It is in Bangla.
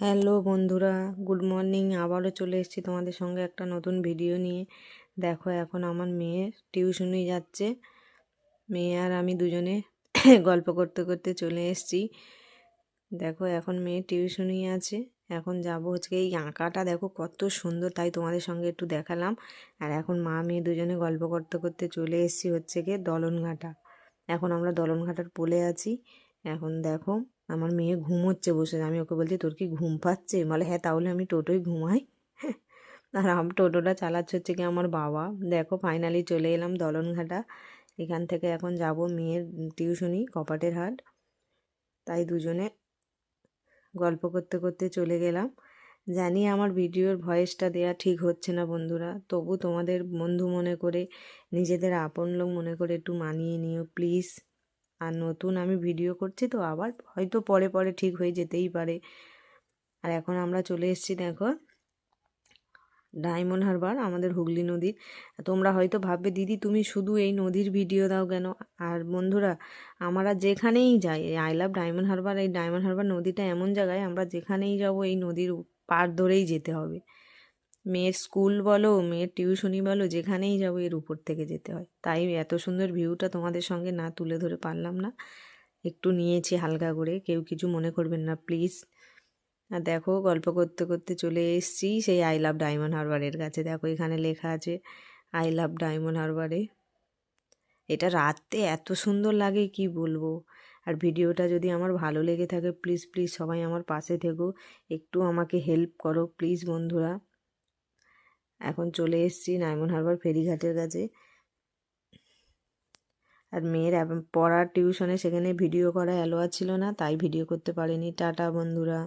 হ্যালো বন্ধুরা, গুড মর্নিং। আবারও চলে এসেছি তোমাদের সঙ্গে একটা নতুন ভিডিও নিয়ে। দেখো, এখন আমার মেয়ে টিউশনি যাচ্ছে। মেয়ে আর আমি দুজনে গল্প করতে করতে চলে এসেছি। দেখো, এখন মেয়ে টিউশনি আছে। এখন যাব হচ্ছে এই আঁকাটা। দেখো, কত সুন্দর। তাই তোমাদের সঙ্গে একটু দেখালাম। আর এখন মা, মেয়ে দুজনে গল্প করতে করতে চলে এসেছি হচ্ছে গিয়ে দলনঘাটা। এখন আমরা দলনঘাটার পোলে আছি। এখন দেখো, আমার মেয়ে ঘুমোচ্ছে বসে। আমি ওকে বলছি, তোর কি ঘুম পাচ্ছে? বলে হ্যাঁ তাহলে আমি টোটোয় ঘুমাই। আর টোটোটা চালাচ্ছে হচ্ছে কি আমার বাবা। দেখো ফাইনালি চলে এলাম দলনঘাটা। এখান থেকে এখন যাব মেয়ের টিউশনি কপাটের হাট। তাই দুজনে গল্প করতে করতে চলে গেলাম। জানি আমার ভিডিওর ভয়েসটা দেয়া ঠিক হচ্ছে না বন্ধুরা। তবু তোমাদের বন্ধু মনে করে, নিজেদের আপন লোক মনে করে একটু মানিয়ে নিও, প্লিজ। আর নতুন আমি ভিডিও করছি তো আবার হয়তো পরে পরে ঠিক হয়ে যেতেই পারে। আর এখন আমরা চলে এসেছি দেখো, ডায়মন্ড হারবার, আমাদের হুগলি নদীর। তোমরা হয়তো ভাববে, দিদি, তুমি শুধু এই নদীর ভিডিও দাও কেন? আর বন্ধুরা, আমরা যেখানেই যাই আই লাভ ডায়মন্ড হারবার, এই ডায়মন্ড হারবার নদীটা এমন জায়গায়, আমরা যেখানেই যাব, এই নদীর পার ধরেই যেতে হবে। মেয়ের স্কুল বলো, মেয়ের টিউশনি বলো, যেখানেই যাব এর উপর থেকে যেতে হয়। তাই এত সুন্দর ভিউটা তোমাদের সঙ্গে না তুলে ধরে পারলাম না। একটু নিয়েছি হালকা করে, কেউ কিছু মনে করবেন না, প্লিজ। আর দেখো, গল্প করতে করতে চলে এসেছি সেই আই লাভ ডায়মন্ড হারবারের কাছে। দেখো, এখানে লেখা আছে, আই লাভ ডায়মন্ড হারবারে। এটা রাতে এত সুন্দর লাগে, কি বলব? আর ভিডিওটা যদি আমার ভালো লেগে থাকে, প্লিজ প্লিজ সবাই আমার পাশে থেকো। একটু আমাকে হেল্প করো, প্লিজ বন্ধুরা। এখন চলে এসেছি নাইমন হারবার ফেরিঘাটের কাছে। আর মেয়ের পড়ার টিউশনে সেখানে ভিডিও করা অ্যালোয়া ছিল না, তাই ভিডিও করতে পারিনি। টাটা বন্ধুরা।